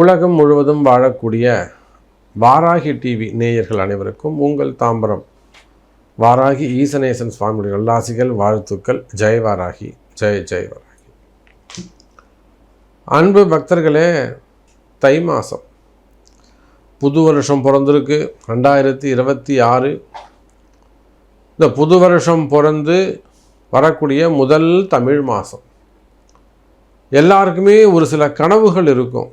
உலகம் முழுவதும் வாழக்கூடிய வாராகி டிவி நேயர்கள் அனைவருக்கும் உங்கள் தாம்பரம். வாராகி ஈசனேசன் சுவாமியுடைய நல்லாசிகள் வாழ்த்துக்கள். ஜெய் வாராகி ஜெய் ஜெய் வாராகி. அன்பு பக்தர்களே தை மாதம் புது வருஷம் பிறந்திருக்கு. ரெண்டாயிரத்தி இருபத்தி ஆறு இந்த புது வருஷம் பிறந்து வரக்கூடிய முதல் தமிழ் மாதம் எல்லாருக்குமே ஒரு சில கனவுகள் இருக்கும்.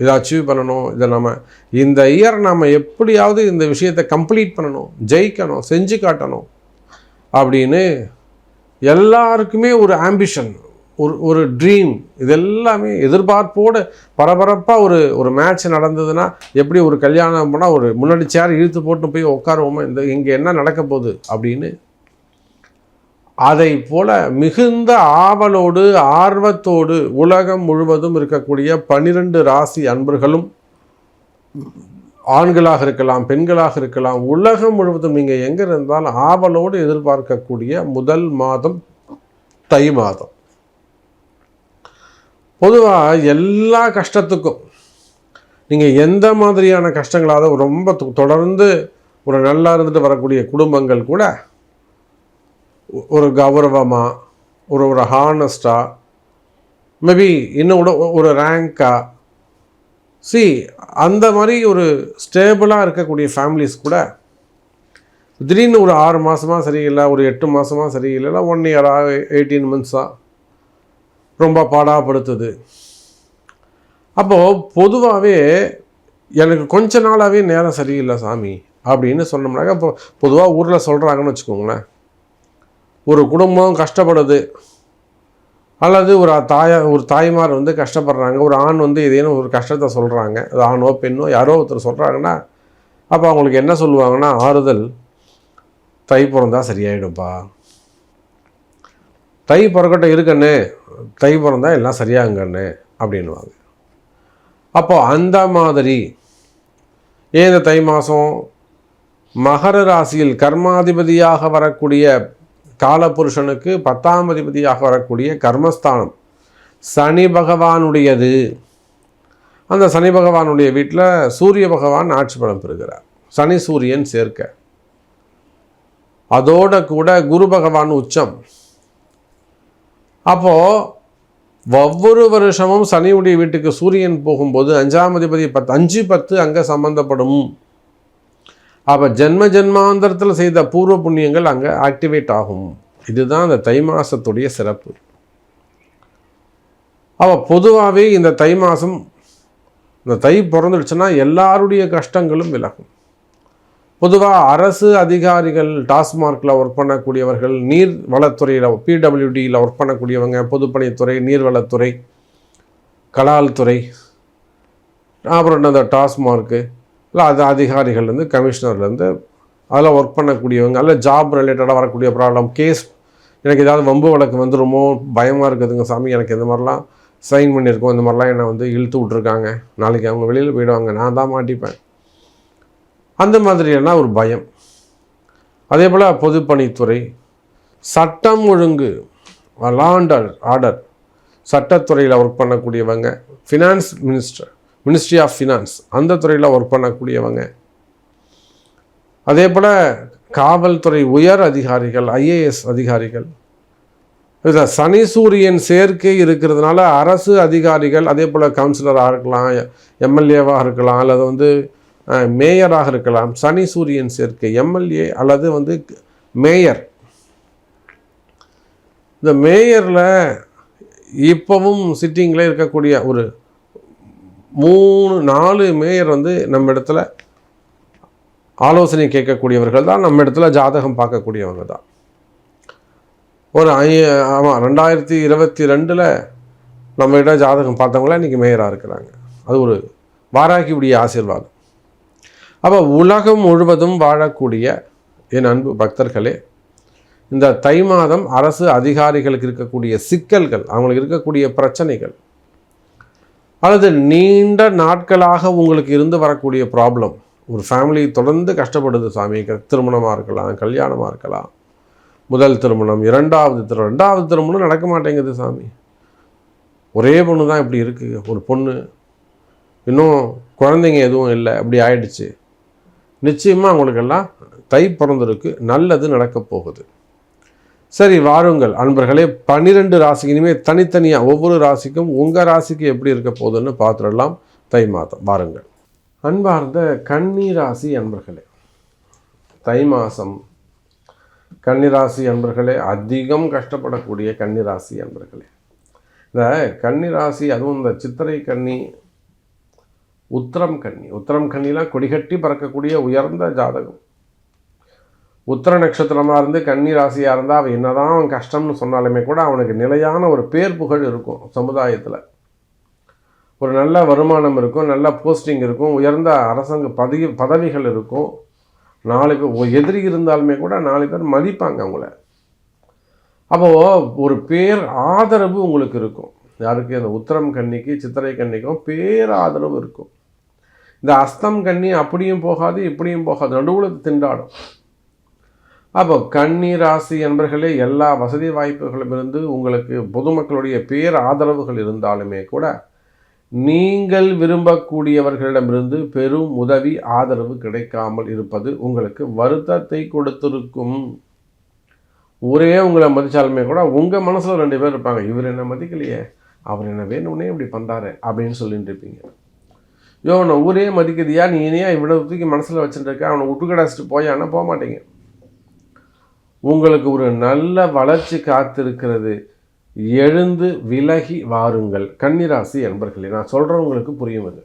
இதை அச்சீவ் பண்ணணும். இதை நம்ம இந்த இயர் நம்ம எப்படியாவது இந்த விஷயத்தை கம்ப்ளீட் பண்ணணும். ஜெயிக்கணும் செஞ்சு காட்டணும். அப்படின்னு எல்லாருக்குமே ஒரு ஆம்பிஷன் ஒரு ஒரு ட்ரீம் இதெல்லாமே எதிர்பார்ப்போடு பரபரப்பாக ஒரு ஒரு மேட்ச் நடந்ததுன்னா எப்படி ஒரு கல்யாணம் பண்ணால் ஒரு முன்னாடி சேர் இழுத்து போட்டு போய் உட்காருவோமா இந்த இங்கே என்ன நடக்க போகுது அப்படின்னு அதை போல மிகுந்த ஆவலோடு ஆர்வத்தோடு உலகம் முழுவதும் இருக்கக்கூடிய பனிரெண்டு ராசி அன்பர்களும் ஆண்களாக இருக்கலாம் பெண்களாக இருக்கலாம் உலகம் முழுவதும் நீங்கள் எங்கே இருந்தாலும் ஆவலோடு எதிர்பார்க்கக்கூடிய முதல் மாதம் தை மாதம். பொதுவாக எல்லா கஷ்டத்துக்கும் நீங்கள் எந்த மாதிரியான கஷ்டங்களாவது ரொம்ப தொ- தொடர்ந்து ஒரு நல்லா இருந்துட்டு வரக்கூடிய குடும்பங்கள் கூட ஒரு கௌரவமாக ஒரு ஒரு ஹானஸ்டாக மேபி இன்னும் கூட ஒரு ரேங்காக சி அந்த மாதிரி ஒரு ஸ்டேபிளாக இருக்கக்கூடிய ஃபேமிலிஸ் கூட திடீர்னு ஒரு ஆறு மாதமாக சரியில்லை ஒரு எட்டு மாதமாக சரியில்லை ஒன் இயராக எயிட்டீன் மந்த்ஸாக ரொம்ப பாடாப்படுத்துது. அப்போது பொதுவாகவே எனக்கு கொஞ்ச நாளாகவே நேரம் சரியில்லை சாமி அப்படின்னு சொன்னோம்னாக்க இப்போ பொதுவாக ஊரில் சொல்கிறாங்கன்னு வச்சுக்கோங்களேன். ஒரு குடும்பம் கஷ்டப்படுது அல்லது ஒரு தாயா ஒரு தாய்மார் வந்து கஷ்டப்படுறாங்க ஒரு ஆண் வந்து ஏதேனும் ஒரு கஷ்டத்தை சொல்கிறாங்க அது ஆணோ பெண்ணோ யாரோ ஒருத்தர் சொல்கிறாங்கன்னா அப்போ அவங்களுக்கு என்ன சொல்லுவாங்கன்னா ஆறுதல் தை பிறந்தா சரியாயிடும்ப்பா தை பிறக்கட்டும் இருக்கண்ணே தை பிறந்தா எல்லாம் சரியாகுங்கண்ணே அப்படின்வாங்க அப்போ அந்த மாதிரி ஏன் இந்த தை மாதம் மகர ராசியில் கர்மாதிபதியாக வரக்கூடிய காலபுருஷனுக்கு பத்தாம் அதிபதியாக வரக்கூடிய கர்மஸ்தானம் சனி பகவானுடையது. அந்த சனி பகவானுடைய வீட்டில் சூரிய பகவான் ஆட்சி பலம் பெறுகிறார். சனி சூரியன் சேர்க்க. அதோட கூட குரு பகவான் உச்சம். அப்போது ஒவ்வொரு வருஷமும் சனியுடைய வீட்டுக்கு சூரியன் போகும்போது அஞ்சாம் அதிபதி பத்து அஞ்சு பத்து அங்கே சம்பந்தப்படும். அப்போ ஜென்ம ஜென்மாந்தரத்தில் செய்த பூர்வ புண்ணியங்கள் அங்கே ஆக்டிவேட் ஆகும். இதுதான் அந்த தை மாதத்துடைய சிறப்பு. அப்போ பொதுவாகவே இந்த தை மாதம் இந்த தை பிறந்துடுச்சுன்னா எல்லாருடைய கஷ்டங்களும் விலகும். பொதுவாக அரசு அதிகாரிகள் டாஸ்மார்க்கில் ஒர்க் பண்ணக்கூடியவர்கள் நீர் வளத்துறையில் பிடபிள்யூடியில் ஒர்க் பண்ணக்கூடியவங்க பொதுப்பணித்துறை நீர்வளத்துறை கலால்துறை அப்புறம் அந்த டாஸ்மார்க்கு இல்லை அது அதிகாரிகள்லேருந்து கமிஷனர்லேருந்து அதில் ஒர்க் பண்ணக்கூடியவங்க அல்ல ஜாப் ரிலேட்டடாக வரக்கூடிய ப்ராப்ளம் கேஸ் எனக்கு ஏதாவது வம்பு வழக்கு வந்துருமோ பயமாக இருக்குதுங்க சாமி எனக்கு இந்த மாதிரிலாம் சைன் பண்ணியிருக்கோம் இந்த மாதிரிலாம் என்னை வந்து இழுத்து விட்ருக்காங்க நாளைக்கு அவங்க வெளியில் போயிடுவாங்க நான் தான் மாட்டிப்பேன். அந்த மாதிரியெல்லாம் ஒரு பயம். அதே போல் பொதுப்பணித்துறை சட்டம் ஒழுங்கு லாண்டர் ஆர்டர் சட்டத்துறையில் ஒர்க் பண்ணக்கூடியவங்க finance minister ministry of finance அந்த துறையில் ஒர்க் பண்ணக்கூடியவங்க. அதே போல் காவல்துறை உயர் அதிகாரிகள் ஐஏஎஸ் அதிகாரிகள். இதில் சனி சூரியன் சேர்க்கை இருக்கிறதுனால அரசு அதிகாரிகள் அதே போல் கவுன்சிலராக இருக்கலாம் எம்எல்ஏவாக இருக்கலாம் அல்லது வந்து மேயராக இருக்கலாம் சனி சூரியன் சேர்க்கை எம்எல்ஏ அல்லது வந்து மேயர் இந்த மேயரில் இப்போவும் சிட்டிங்கில் இருக்கக்கூடிய ஒரு மூணு நாலு மேயர் வந்து நம்ம இடத்துல ஆலோசனை கேட்கக்கூடியவர்கள் தான் நம்ம இடத்துல ஜாதகம் பார்க்கக்கூடியவங்க தான். ஒரு ஐ ஆமாம் ரெண்டாயிரத்தி இருபத்தி ரெண்டில் நம்ம இடம் ஜாதகம் பார்த்தவங்களாம் இன்றைக்கி மேயராக இருக்கிறாங்க. அது ஒரு வாராகியுடைய ஆசீர்வாதம். அப்போ உலகம் முழுவதும் வாழக்கூடிய என் அன்பு பக்தர்களே இந்த தை மாதம் அரசு அதிகாரிகளுக்கு இருக்கக்கூடிய சிக்கல்கள் அவங்களுக்கு இருக்கக்கூடிய பிரச்சனைகள் அல்லது நீண்ட நாட்களாக உங்களுக்கு இருந்து வரக்கூடிய ப்ராப்ளம் ஒரு ஃபேமிலி தொடர்ந்து கஷ்டப்படுது சாமி. க- திருமணமாக இருக்கலாம் கல்யாணமாக இருக்கலாம். முதல் திருமணம் இரண்டாவது திருமணம் ரெண்டாவது திருமணம் நடக்க மாட்டேங்குது சாமி. ஒரே பொண்ணு தான் இப்படி இருக்குது ஒரு பொண்ணு. இன்னும் குழந்தைங்க எதுவும் இல்லை. அப்படி ஆயிடுச்சு. நிச்சயமாக அவங்களுக்கெல்லாம் தை பிறந்திருக்கு. நல்லது நடக்கப் போகுது. சரி வாருங்கள். அன்பர்களே பன்னிரெண்டு ராசிக்குமே தனித்தனியாக ஒவ்வொரு ராசிக்கும் உங்கள் ராசிக்கு எப்படி இருக்க போகுதுன்னு பார்த்துடலாம். தை மாதம். வாருங்கள். அன்பார்ந்த கன்னி ராசி அன்பர்களே தை மாதம் கன்னிராசி அன்பர்களே அதிகம் கஷ்டப்படக்கூடிய கன்னிராசி அன்பர்களே. இந்த கன்னிராசி அதுவும் இந்த சித்திரை கன்னி உத்திரம் கன்னி. உத்திரம் கன்னிலாம் கொடிகட்டி பறக்கக்கூடிய உயர்ந்த ஜாதகம். உத்தர நட்சத்திரமாக இருந்து கன்னி ராசியாக இருந்தால் அவன் என்னதான் அவன் கஷ்டம்னு சொன்னாலுமே கூட அவனுக்கு நிலையான ஒரு பேர் புகழ் இருக்கும் சமுதாயத்தில். ஒரு நல்ல வருமானம் இருக்கும் நல்ல போஸ்டிங் இருக்கும் உயர்ந்த அரசாங்க பதவி பதவிகள் இருக்கும். நாலு பேர் எதிரி இருந்தாலுமே கூட நாலு பேர் மதிப்பாங்க அவங்கள. அப்போது ஒரு பேர் ஆதரவு உங்களுக்கு இருக்கும். யாருக்கு? அந்த உத்தரம் கன்னிக்கு சித்திரை கன்னிக்கும் பேர் ஆதரவு இருக்கும். இந்த அஸ்தம் கன்னி அப்படியும் போகாது இப்படியும் போகாது நடுவில் திண்டாடும். அப்போ கன்னி ராசி என்பர்களே எல்லா வசதி வாய்ப்புகளும் இருந்து உங்களுக்கு பொதுமக்களுடைய பேர் ஆதரவுகள் இருந்தாலுமே கூட நீங்கள் விரும்பக்கூடியவர்களிடமிருந்து பெரும் உதவி ஆதரவு கிடைக்காமல் இருப்பது உங்களுக்கு வருத்தத்தை கொடுத்திருக்கும். ஊரே உங்களை மதித்தாலுமே கூட உங்கள் மனசில் ரெண்டு பேர் இருப்பாங்க இவர் என்ன மதிக்கலையே அவர் என்ன வேணும்னே இப்படி பண்ணுறாரு அப்படின்னு சொல்லிட்டு இருப்பீங்க. யோ அவனை ஊரே மதிக்குதியா நீ இனியா இவ்வளோ தூக்கி மனசில் வச்சுட்டு அவனை விட்டு கிடாச்சிட்டு போயான்னா போக மாட்டேங்க. உங்களுக்கு ஒரு நல்ல வளர்ச்சி காத்திருக்கிறது. எழுந்து விலகி வாருங்கள். கன்னிராசி என்பர்களே நான் சொல்கிறவங்களுக்கு புரியும் அது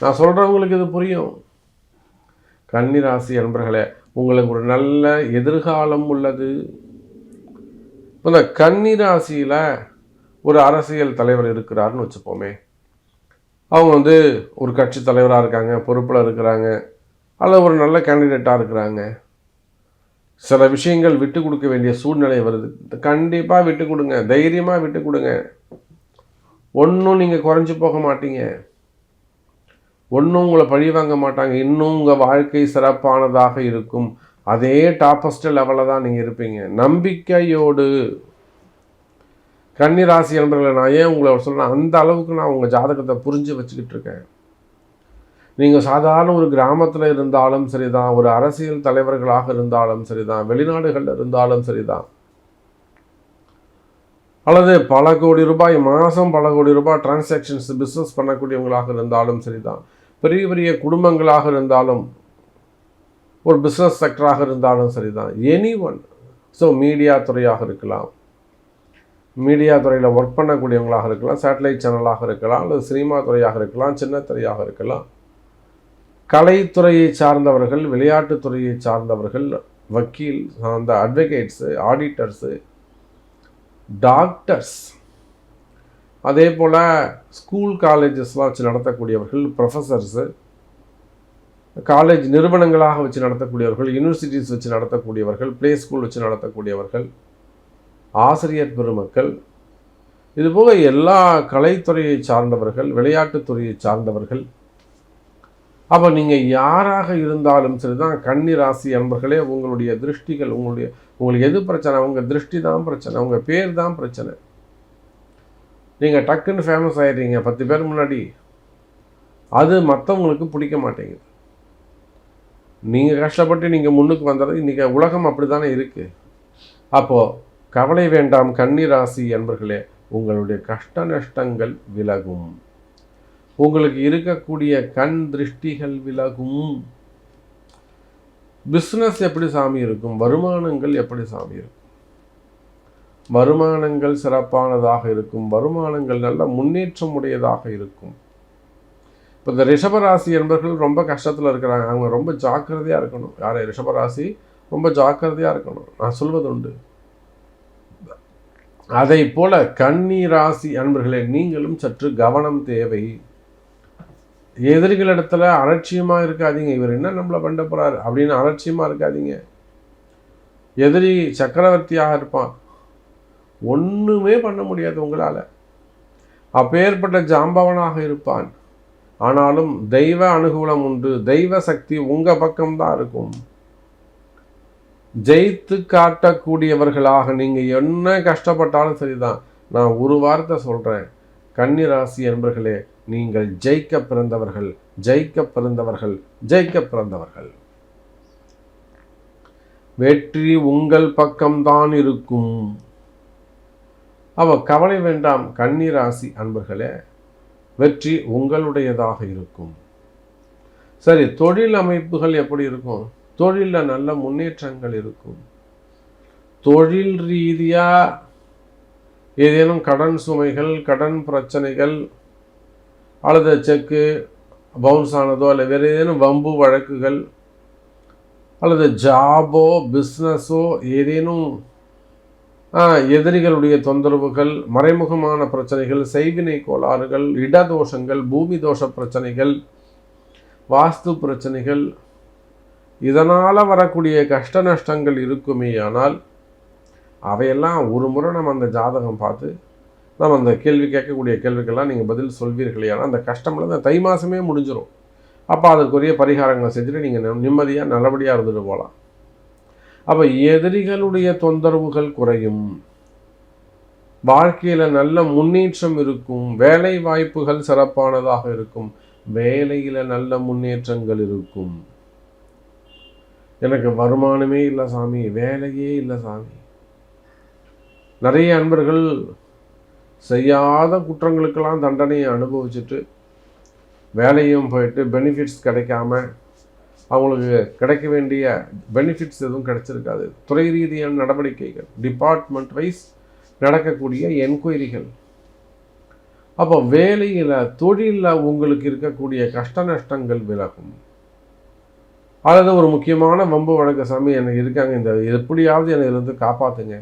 நான் சொல்கிறவங்களுக்கு இது புரியும். கன்னிராசி என்பர்களே உங்களுக்கு ஒரு நல்ல எதிர்காலம் உள்ளது. இந்த கன்னிராசியில் ஒரு அரசியல் தலைவர் இருக்கிறாருன்னு வச்சுப்போமே. அவங்க வந்து ஒரு கட்சி தலைவராக இருக்காங்க பொறுப்பில் இருக்கிறாங்க அல்லது ஒரு நல்ல கேண்டிடேட்டாக இருக்கிறாங்க. சில விஷயங்கள் விட்டு கொடுக்க வேண்டிய சூழ்நிலை வருது. கண்டிப்பாக விட்டு கொடுங்க. தைரியமாக விட்டு கொடுங்க. ஒன்றும் நீங்கள் குறைஞ்சி போக மாட்டீங்க. ஒன்றும் உங்களை பழி வாங்க மாட்டாங்க. இன்னும் உங்கள் வாழ்க்கை சிறப்பானதாக இருக்கும். அதே டாப்பஸ்ட் லெவலில் தான் நீங்கள் இருப்பீங்க. நம்பிக்கையோடு. கன்னிராசி என்பர்களை நான் ஏன் உங்களை சொல்கிறேன் அந்த அளவுக்கு நான் உங்கள் ஜாதகத்தை புரிஞ்சு வச்சுக்கிட்டு இருக்கேன். நீங்கள் சாதாரண ஒரு கிராமத்தில் இருந்தாலும் சரிதான் ஒரு அரசியல் தலைவர்களாக இருந்தாலும் சரிதான் வெளிநாடுகளில் இருந்தாலும் சரிதான். அல்லது பல கோடி ரூபாய் மாதம் பல கோடி ரூபாய் டிரான்சாக்ஷன்ஸ் பிஸ்னஸ் பண்ணக்கூடியவங்களாக இருந்தாலும் சரிதான். பெரிய பெரிய குடும்பங்களாக இருந்தாலும் ஒரு பிஸ்னஸ் செக்டராக இருந்தாலும் சரிதான். எனி ஒன் ஸோ மீடியா துறையாக இருக்கலாம். மீடியா துறையில் ஒர்க் பண்ணக்கூடியவங்களாக இருக்கலாம் சேட்டலைட் சேனலாக இருக்கலாம் அல்லது சினிமா துறையாக இருக்கலாம் சின்ன துறையாக இருக்கலாம். கலைத்துறையை சார்ந்தவர்கள் விளையாட்டுத்துறையை சார்ந்தவர்கள் வக்கீல் அந்த அட்வொகேட்ஸு ஆடிட்டர்ஸு டாக்டர்ஸ் அதே போல் ஸ்கூல் காலேஜஸ்லாம் வச்சு நடத்தக்கூடியவர்கள் ப்ரொஃபஸர்ஸு காலேஜ் நிறுவனங்களாக வச்சு நடத்தக்கூடியவர்கள் யூனிவர்சிட்டிஸ் வச்சு நடத்தக்கூடியவர்கள் ப்ளே ஸ்கூல் வச்சு நடத்தக்கூடியவர்கள் ஆசிரியர் பெருமக்கள். இதுபோக எல்லா கலைத்துறையை சார்ந்தவர்கள் விளையாட்டுத்துறையை சார்ந்தவர்கள் அப்போ நீங்கள் யாராக இருந்தாலும் சரி தான் கன்னி ராசி அன்பர்களே உங்களுடைய திருஷ்டிகள் உங்களுடைய உங்களுக்கு எது பிரச்சனை? உங்கள் திருஷ்டி தான் பிரச்சனை உங்கள் பேர் தான் பிரச்சனை. நீங்கள் டக்குன்னு ஃபேமஸ் ஆகிடுறீங்க பத்து பேர் முன்னாடி. அது மற்றவங்களுக்கு பிடிக்க மாட்டேங்குது. நீங்கள் கஷ்டப்பட்டு நீங்கள் முன்னுக்கு வந்தது இன்றைக்கி உலகம் அப்படி தானே இருக்குது அப்போது கவலை வேண்டாம் கன்னி ராசி என்பர்களே உங்களுடைய கஷ்ட நஷ்டங்கள் விலகும். உங்களுக்கு இருக்கக்கூடிய கண் திருஷ்டிகள் விலகும். பிஸ்னஸ் எப்படி சாமி இருக்கும்? வருமானங்கள் எப்படி சாமி இருக்கும்? வருமானங்கள் சிறப்பானதாக இருக்கும். வருமானங்கள் நல்ல முன்னேற்றம் உடையதாக இருக்கும். இப்போ இந்த ரிஷபராசி என்பர்கள் ரொம்ப கஷ்டத்தில் இருக்கிறாங்க. அவங்க ரொம்ப ஜாக்கிரதையாக இருக்கணும். யார்? ரிஷபராசி ரொம்ப ஜாக்கிரதையாக இருக்கணும். நான் சொல்வது உண்டு. அதை போல கன்னி ராசி அன்பர்களே நீங்களும் சற்று கவனம் தேவை. எதிரிகளிடத்துல அலட்சியமாக இருக்காதீங்க. இவர் என்ன நம்மளை பண்ண போகிறாரு அப்படின்னு அலட்சியமாக இருக்காதீங்க. எதிரி சக்கரவர்த்தியாக இருப்பான். ஒன்றுமே பண்ண முடியாது உங்களால். அப்பேற்பட்ட ஜாம்பவனாக இருப்பான். ஆனாலும் தெய்வ அனுகூலம் உண்டு. தெய்வ சக்தி உங்கள் பக்கம்தான் இருக்கும். ஜெயித்து காட்டக்கூடியவர்களாக நீங்கள் என்ன கஷ்டப்பட்டாலும் சரிதான். நான் ஒரு வார்த்தை சொல்கிறேன் கன்னிராசி என்பர்களே நீங்கள் ஜெயிக்க பிறந்தவர்கள் ஜெயிக்க பிறந்தவர்கள் ஜெயிக்க பிறந்தவர்கள். வெற்றி உங்கள் பக்கம்தான் இருக்கும். அவ கவலை வேண்டாம் கண்ணீராசி அன்பர்களே வெற்றி உங்களுடையதாக இருக்கும். சரி தொழில் அமைப்புகள் எப்படி இருக்கும்? தொழிலில் நல்ல முன்னேற்றங்கள் இருக்கும். தொழில் ரீதியாக ஏதேனும் கடன் சுமைகள் கடன் பிரச்சனைகள் அல்லது செக்கு பவுன்ஸ் ஆனதோ இல்லை வேறு ஏதேனும் வம்பு வழக்குகள் அல்லது ஜாபோ பிஸ்னஸோ ஏதேனும் எதிரிகளுடைய தொந்தரவுகள் மறைமுகமான பிரச்சனைகள் செய்வினை கோளாறுகள் இடதோஷங்கள் பூமி தோஷ பிரச்சனைகள் வாஸ்து பிரச்சனைகள் இதனால் வரக்கூடிய கஷ்ட நஷ்டங்கள் இருக்குமே ஆனால் அவையெல்லாம் ஒரு முறை நம்ம அந்த ஜாதகம் பார்த்து நம்ம அந்த கேள்வி கேட்கக்கூடிய கேள்விக்கெல்லாம் நீங்கள் பதில் சொல்வீர்களே ஆனால் அந்த கஷ்டம்ல அந்த தை மாதமே முடிஞ்சிடும் அப்போ அதற்குரிய பரிகாரங்களை செஞ்சுட்டு நீங்கள் நிம்மதியாக நல்லபடியாக இருந்துட்டு போகலாம். அப்போ எதிரிகளுடைய தொந்தரவுகள் குறையும். வாழ்க்கையில் நல்ல முன்னேற்றம் இருக்கும். வேலை வாய்ப்புகள் சிறப்பானதாக இருக்கும். வேலையில் நல்ல முன்னேற்றங்கள் இருக்கும். எனக்கு வருமானமே இல்லை சாமி. வேலையே இல்லை சாமி. நிறைய அன்பர்கள் செய்யாத குற்றங்களுக்கெல்லாம் தண்டனையை அனுபவிச்சுட்டு வேலையும் போயிட்டு பெனிஃபிட்ஸ் கிடைக்காம அவங்களுக்கு கிடைக்க வேண்டிய பெனிஃபிட்ஸ் எதுவும் கிடைச்சிருக்காது. துறை ரீதியான நடவடிக்கைகள் டிபார்ட்மெண்ட் வைஸ் நடக்கக்கூடிய என்கொயரிகள் அப்போ வேலையில் தொழிலில் உங்களுக்கு இருக்கக்கூடிய கஷ்ட நஷ்டங்கள் விலகும். அல்லது ஒரு முக்கியமான வம்பு வழக்க சாமி எனக்கு இருக்காங்க இந்த எப்படியாவது என்னை இருந்து காப்பாற்றுங்க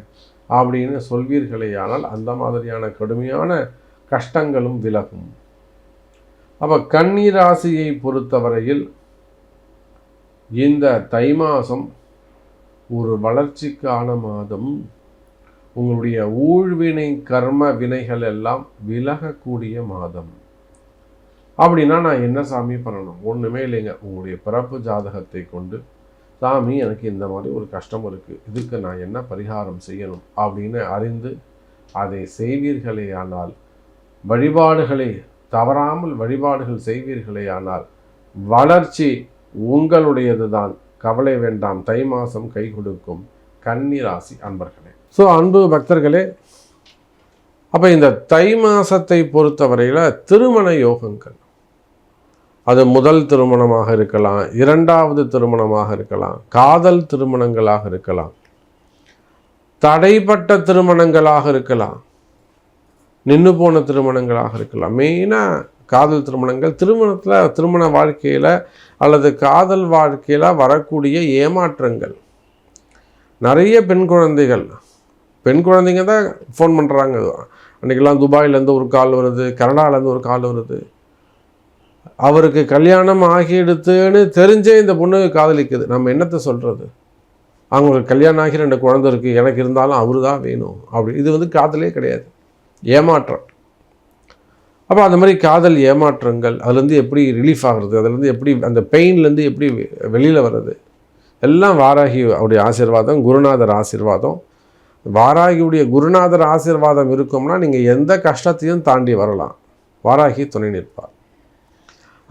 அப்படின்னு சொல்வீர்களேயானால் அந்த மாதிரியான கடுமையான கஷ்டங்களும் விலகும். அப்போ கன்னிராசியை பொறுத்தவரையில் இந்த தை மாதம் ஒரு வளர்ச்சிக்கான மாதம். உங்களுடைய ஊழ்வினை கர்ம வினைகள் எல்லாம் விலகக்கூடிய மாதம். அப்படின்னா நான் என்ன சாமி பண்ணணும்? ஒன்றுமே இல்லைங்க. உங்களுடைய பிறப்பு ஜாதகத்தை கொண்டு சாமி எனக்கு இந்த மாதிரி ஒரு கஷ்டம் இருக்குது இதுக்கு நான் என்ன பரிகாரம் செய்யணும்? அப்படின்னு அறிந்து அதை செய்வீர்களே ஆனால் வழிபாடுகளை தவறாமல் வழிபாடுகள் செய்வீர்களே ஆனால் வளர்ச்சி உங்களுடையது தான் கவலை வேண்டாம் தை மாதம் கை கொடுக்கும் கன்னிராசி அன்பர்களே. ஸோ அன்பு பக்தர்களே அப்போ இந்த தை மாதத்தை பொறுத்தவரையில் திருமண யோகங்கள். அது முதல் திருமணமாக இருக்கலாம் இரண்டாவது திருமணமாக இருக்கலாம் காதல் திருமணங்களாக இருக்கலாம் தடைப்பட்ட திருமணங்களாக இருக்கலாம் நின்று போன திருமணங்களாக இருக்கலாம். மெயினாக காதல் திருமணங்கள் திருமணத்தில் திருமண வாழ்க்கையில் அல்லது காதல் வாழ்க்கையில் வரக்கூடிய ஏமாற்றங்கள். நிறைய பெண் குழந்தைகள் பெண் குழந்தைங்க தான் ஃபோன் பண்ணுறாங்க அன்றைக்கெல்லாம் துபாயிலேருந்து ஒரு கால் வருது கனடாலேருந்து ஒரு கால் வருது. அவருக்கு கல்யாணம் ஆகிடுத்துன்னு தெரிஞ்சே இந்த பொண்ணு காதலிக்குது. நம்ம என்னத்தை சொல்கிறது அவங்களுக்கு கல்யாணம் ஆகி ரெண்டு குழந்தை இருக்குது எனக்கு இருந்தாலும் அவரு தான் வேணும். அப்படி இது வந்து காதலே கிடையாது. ஏமாற்றம். அப்போ அந்த மாதிரி காதல் ஏமாற்றங்கள் அதுலேருந்து எப்படி ரிலீஃப் ஆகிறது? அதுலேருந்து எப்படி அந்த பெயின்லேருந்து எப்படி வெளியில் வர்றது? எல்லாம் வாராகி அவருடைய ஆசீர்வாதம் குருநாதர் ஆசீர்வாதம். வாராகியுடைய குருநாதர் ஆசீர்வாதம் இருக்கும்னா நீங்கள் எந்த கஷ்டத்தையும் தாண்டி வரலாம். வாராகி துணை நிற்பார்.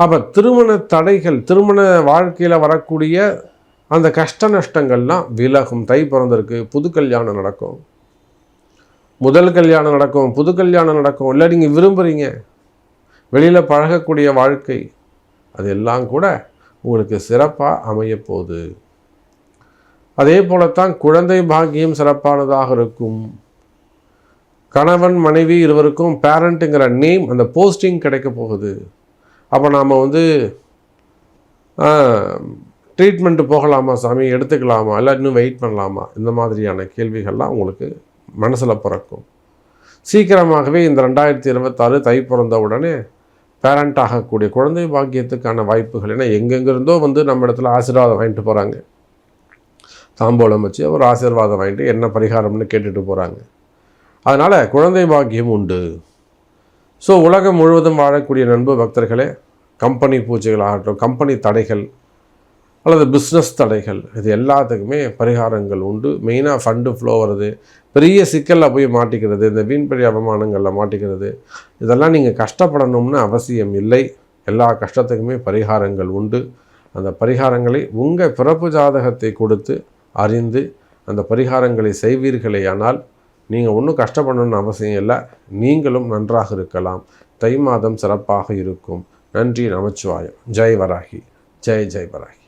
அப்போ திருமண தடைகள் திருமண வாழ்க்கையில் வரக்கூடிய அந்த கஷ்ட நஷ்டங்கள்லாம் விலகும். தை பிறந்திருக்கு புது கல்யாணம் நடக்கும். முதல் கல்யாணம் நடக்கும் புது கல்யாணம் நடக்கும். இல்லை நீங்கள் விரும்புகிறீங்க வெளியில் பழகக்கூடிய வாழ்க்கை அது எல்லாம் கூட உங்களுக்கு சிறப்பாக அமையப்போகுது அதே போலத்தான் குழந்தை பாக்கியம் சிறப்பானதாக இருக்கும். கணவன் மனைவி இருவருக்கும் பேரண்ட்டுங்கிற நேம் அந்த போஸ்டிங் கிடைக்க போகுது. அப்போ நாம் வந்து ட்ரீட்மெண்ட்டு போகலாமா சாமி? எடுத்துக்கலாமா? இல்லை இன்னும் வெயிட் பண்ணலாமா? இந்த மாதிரியான கேள்விகள்லாம் உங்களுக்கு மனசில் பிறக்கும். சீக்கிரமாகவே இந்த ரெண்டாயிரத்தி இருபத்தாறு தை பிறந்த உடனே பேரண்ட் ஆகக்கூடிய குழந்தை பாக்கியத்துக்கான வாய்ப்புகள் ஏன்னா எங்கெங்கிருந்தோ வந்து நம்ம இடத்துல ஆசீர்வாதம் வாங்கிட்டு போகிறாங்க தாம்போலம் வச்சு ஒரு ஆசீர்வாதம் வாங்கிட்டு என்ன பரிகாரம்னு கேட்டுட்டு போகிறாங்க அதனால் குழந்தை பாக்கியம் உண்டு. ஸோ உலகம் முழுவதும் வாழக்கூடிய நண்பு பக்தர்களே கம்பெனி பூஜைகள் ஆகட்டும் கம்பெனி தடைகள் அல்லது பிஸ்னஸ் தடைகள் இது எல்லாத்துக்குமே பரிகாரங்கள் உண்டு. மெயினாக ஃபண்டு ஃப்ளோ வருது. பெரிய சிக்கலில் போய் மாட்டிக்கிறது இந்த வீண்பெரிய அவமானங்களில் மாட்டிக்கிறது இதெல்லாம் நீங்கள் கஷ்டப்படணும்னு அவசியம் இல்லை. எல்லா கஷ்டத்துக்குமே பரிகாரங்கள் உண்டு. அந்த பரிகாரங்களை உங்கள் பிறப்பு ஜாதகத்தை கொடுத்து அறிந்து அந்த பரிகாரங்களை செய்வீர்களேயானால் நீங்கள் ஒன்றும் கஷ்டப்படணும்னு அவசியம் இல்லை. நீங்களும் நன்றாக இருக்கலாம். தை மாதம் சிறப்பாக இருக்கும். நன்றி நமச்சிவாயம். ஜெய் வராகி. ஜெய் ஜெய் வராகி.